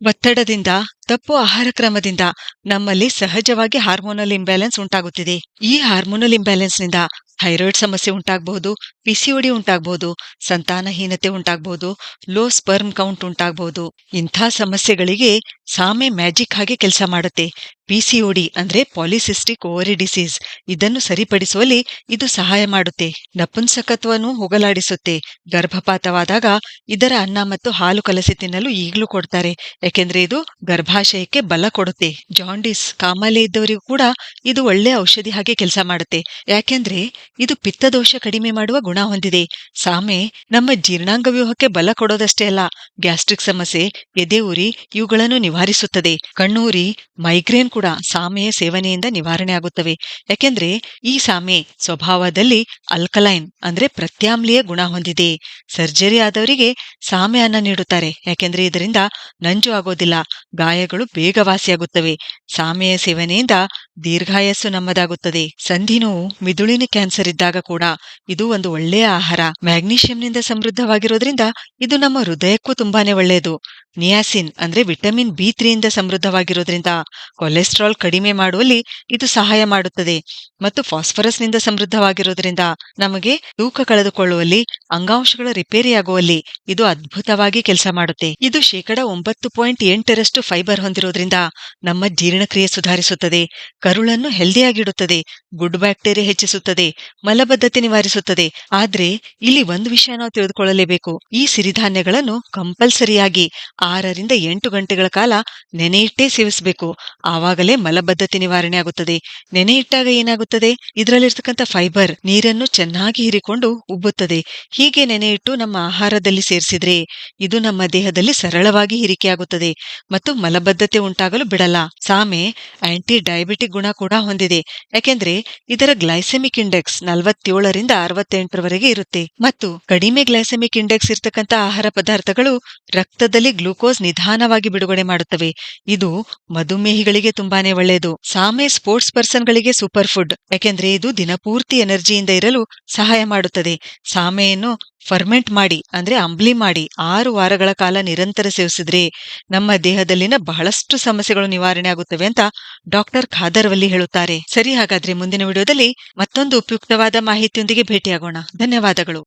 ಒತ್ತಡದಿಂದ ತಪ್ಪು ಆಹಾರ ಕ್ರಮದಿಂದ ನಮ್ಮಲ್ಲಿ ಸಹಜವಾಗಿ ಹಾರ್ಮೋನಲ್ ಇಂಬ್ಯಾಲೆನ್ಸ್ ಉಂಟಾಗುತ್ತಿದೆ. ಈ ಹಾರ್ಮೋನಲ್ ಇಂಬ್ಯಾಲೆನ್ಸ್ನಿಂದ ಥೈರಾಯ್ಡ್ ಸಮಸ್ಯೆ ಉಂಟಾಗಬಹುದು ಪಿಸಿಒಡಿ ಉಂಟಾಗಬಹುದು, ಸಂತಾನಹೀನತೆ ಉಂಟಾಗಬಹುದು, ಲೋ ಸ್ಪರ್ಮ್ ಕೌಂಟ್ ಉಂಟಾಗಬಹುದು. ಇಂಥ ಸಮಸ್ಯೆಗಳಿಗೆ ಸಾಮೆ ಮ್ಯಾಜಿಕ್ ಹಾಗೆ ಕೆಲಸ ಮಾಡುತ್ತೆ. ಪಿಸಿಒಡಿ ಅಂದ್ರೆ ಪಾಲಿಸಿಸ್ಟಿಕ್ ಓವರಿ ಡಿಸೀಸ್. ಇದನ್ನು ಸರಿಪಡಿಸುವಲ್ಲಿ ಇದು ಸಹಾಯ ಮಾಡುತ್ತೆ. ನಪುಂಸಕತ್ವನೂ ಹೋಗಲಾಡಿಸುತ್ತೆ. ಗರ್ಭಪಾತವಾದಾಗ ಇದರ ಅನ್ನ ಮತ್ತು ಹಾಲು ಕಲಸಿ ತಿನ್ನಲು ಈಗಲೂ ಕೊಡ್ತಾರೆ. ಯಾಕೆಂದ್ರೆ ಇದು ಗರ್ಭಾಶಯಕ್ಕೆ ಬಲ ಕೊಡುತ್ತೆ. ಜಾಂಡಿಸ್ ಕಾಮಾಲೆ ಇದ್ದವರಿಗೂ ಕೂಡ ಇದು ಒಳ್ಳೆ ಔಷಧಿ ಹಾಗೆ ಕೆಲಸ ಮಾಡುತ್ತೆ. ಯಾಕೆಂದ್ರೆ ಇದು ಪಿತ್ತದೋಷ ಕಡಿಮೆ ಮಾಡುವ ಗುಣ ಹೊಂದಿದೆ. ಸಾಮೆ ನಮ್ಮ ಜೀರ್ಣಾಂಗ ವ್ಯೂಹಕ್ಕೆ ಬಲ ಕೊಡೋದಷ್ಟೇ ಅಲ್ಲ, ಗ್ಯಾಸ್ಟ್ರಿಕ್ ಸಮಸ್ಯೆ, ಎದೆ ಉರಿ ಇವುಗಳನ್ನು ನಿವಾರಿಸುತ್ತದೆ. ಕಣ್ಣೂರಿ, ಮೈಗ್ರೇನ್ ಕೂಡ ಸಾಮೆಯ ಸೇವನೆಯಿಂದ ನಿವಾರಣೆ ಆಗುತ್ತವೆ. ಯಾಕೆಂದ್ರೆ ಈ ಸಾಮೆ ಸ್ವಭಾವದಲ್ಲಿ ಅಲ್ಕಲೈನ್ ಅಂದ್ರೆ ಪ್ರತ್ಯಾಮ್ಲೀಯ ಗುಣ ಹೊಂದಿದೆ. ಸರ್ಜರಿ ಆದವರಿಗೆ ಸಾಮೆ ಅನ್ನ ನೀಡುತ್ತಾರೆ. ಯಾಕೆಂದ್ರೆ ಇದರಿಂದ ನಂಜು ಆಗೋದಿಲ್ಲ ಗಾಯಗಳು ಬೇಗ ವಾಸಿಯಾಗುತ್ತವೆ ಸಾಮೆಯ ಸೇವನೆಯಿಂದ ದೀರ್ಘಾಯಸ್ಸು ನಮ್ಮದಾಗುತ್ತದೆ. ಸಂಧಿ ನೋವು ಮಿದುಳಿನ ಕ್ಯಾನ್ಸರ್ ಇದ್ದಾಗ ಕೂಡ ಇದು ಒಂದು ಒಳ್ಳೆಯ ಆಹಾರ. ಮ್ಯಾಗ್ನೀಷಿಯಂನಿಂದ ಸಮೃದ್ಧವಾಗಿರೋದ್ರಿಂದ ಇದು ನಮ್ಮ ಹೃದಯಕ್ಕೂ ತುಂಬಾನೇ ಒಳ್ಳೆಯದು. ನಿಯಾಸಿನ್ ಅಂದ್ರೆ ವಿಟಮಿನ್ ಬಿ ತ್ರೀಯಿಂದ ಸಮೃದ್ಧವಾಗಿರೋದ್ರಿಂದ ಕೊಲೆಸ್ಟ್ರಾಲ್ ಕಡಿಮೆ ಮಾಡುವಲ್ಲಿ ಇದು ಸಹಾಯ ಮಾಡುತ್ತದೆ. ಮತ್ತು ಫಾಸ್ಫರಸ್ನಿಂದ ಸಮೃದ್ಧವಾಗಿರೋದ್ರಿಂದ ನಮಗೆ ತೂಕ ಕಳೆದುಕೊಳ್ಳುವಲ್ಲಿ, ಅಂಗಾಂಶಗಳ ರಿಪೇರಿಯಾಗುವಲ್ಲಿ ಇದು ಅದ್ಭುತವಾಗಿ ಕೆಲಸ ಮಾಡುತ್ತೆ. ಇದು ಶೇಕಡ ಒಂಬತ್ತು ಪಾಯಿಂಟ್ ಎಂಟರಷ್ಟು ಫೈಬರ್ ಹೊಂದಿರೋದ್ರಿಂದ ನಮ್ಮ ಜೀರ್ಣಕ್ರಿಯೆ ಸುಧಾರಿಸುತ್ತದೆ, ಕರುಳನ್ನು ಹೆಲ್ದಿಯಾಗಿಡುತ್ತದೆ, ಗುಡ್ ಬ್ಯಾಕ್ಟೀರಿಯಾ ಹೆಚ್ಚಿಸುತ್ತದೆ, ಮಲಬದ್ಧತೆ ನಿವಾರಿಸುತ್ತದೆ. ಆದ್ರೆ ಇಲ್ಲಿ ಒಂದು ವಿಷಯ ನಾವು ತಿಳಿದುಕೊಳ್ಳಲೇಬೇಕು. ಈ ಸಿರಿಧಾನ್ಯಗಳನ್ನು ಕಂಪಲ್ಸರಿಯಾಗಿ ಆರರಿಂದ ಎಂಟು ಗಂಟೆಗಳ ಕಾಲ ನೆನೆಯಿಟ್ಟೇ ಸೇವಿಸಬೇಕು. ಆವಾಗಲೇ ಮಲಬದ್ಧತೆ ನಿವಾರಣೆ ಆಗುತ್ತದೆ. ನೆನೆಯಿಟ್ಟಾಗ ಏನಾಗುತ್ತದೆ? ಇದರಲ್ಲಿರ್ತಕ್ಕಂಥ ಫೈಬರ್ ನೀರನ್ನು ಚೆನ್ನಾಗಿ ಹೀರಿಕೊಂಡು ಉಬ್ಬುತ್ತದೆ. ಹೀಗೆ ನೆನೆಯಿಟ್ಟು ನಮ್ಮ ಆಹಾರದಲ್ಲಿ ಸೇರಿಸಿದ್ರೆ ಇದು ನಮ್ಮ ದೇಹದಲ್ಲಿ ಸರಳವಾಗಿ ಹೀರಿಕೆಯಾಗುತ್ತದೆ. ಮತ್ತು ಮಲಬದ್ಧತೆ ಉಂಟಾಗಲು ಬಿಡಲ್ಲ. ಸಾಮೆ ಆಂಟಿ ಡಯಾಬಿಟಿಕ್ ಗುಣ ಕೂಡ ಹೊಂದಿದೆ. ಯಾಕೆಂದ್ರೆ ಇದರ ಗ್ಲೈಸೆಮಿಕ್ ಇಂಡೆಕ್ಸ್ ನಲವತ್ತೇಳರಿಂದ ಅರವತ್ತೆಂಟರವರೆಗೆ ಇರುತ್ತೆ. ಮತ್ತು ಕಡಿಮೆ ಗ್ಲೈಸೆಮಿಕ್ ಇಂಡೆಕ್ಸ್ ಇರ್ತಕ್ಕಂಥ ಆಹಾರ ಪದಾರ್ಥಗಳು ರಕ್ತದಲ್ಲಿ ಗ್ಲೂಕೋಸ್ ನಿಧಾನವಾಗಿ ಬಿಡುಗಡೆ ಮಾಡುತ್ತವೆ. ಇದು ಮಧುಮೇಹಿಗಳಿಗೆ ತುಂಬಾನೇ ಒಳ್ಳೆಯದು. ಸಾಮೆ ಸ್ಪೋರ್ಟ್ಸ್ ಪರ್ಸನ್ ಗಳಿಗೆ ಸೂಪರ್ ಫುಡ್. ಯಾಕೆಂದ್ರೆ ಇದು ದಿನಪೂರ್ತಿ ಎನರ್ಜಿಯಿಂದ ಇರಲು ಸಹಾಯ ಮಾಡುತ್ತದೆ. ಸಾಮೆಯನ್ನು ಫರ್ಮೆಂಟ್ ಮಾಡಿ, ಅಂದ್ರೆ ಅಂಬ್ಲಿ ಮಾಡಿ ಆರು ವಾರಗಳ ಕಾಲ ನಿರಂತರ ಸೇವಿಸಿದ್ರೆ ನಮ್ಮ ದೇಹದಲ್ಲಿನ ಬಹಳಷ್ಟು ಸಮಸ್ಯೆಗಳು ನಿವಾರಣೆ ಆಗುತ್ತವೆ ಅಂತ ಡಾಕ್ಟರ್ ಖಾದರ್ವಲ್ಲಿ ಹೇಳುತ್ತಾರೆ. ಸರಿ ಹಾಗಾದ್ರೆ ಮುಂದಿನ ವಿಡಿಯೋದಲ್ಲಿ ಮತ್ತೊಂದು ಉಪಯುಕ್ತವಾದ ಮಾಹಿತಿಯೊಂದಿಗೆ ಭೇಟಿಯಾಗೋಣ. ಧನ್ಯವಾದಗಳು.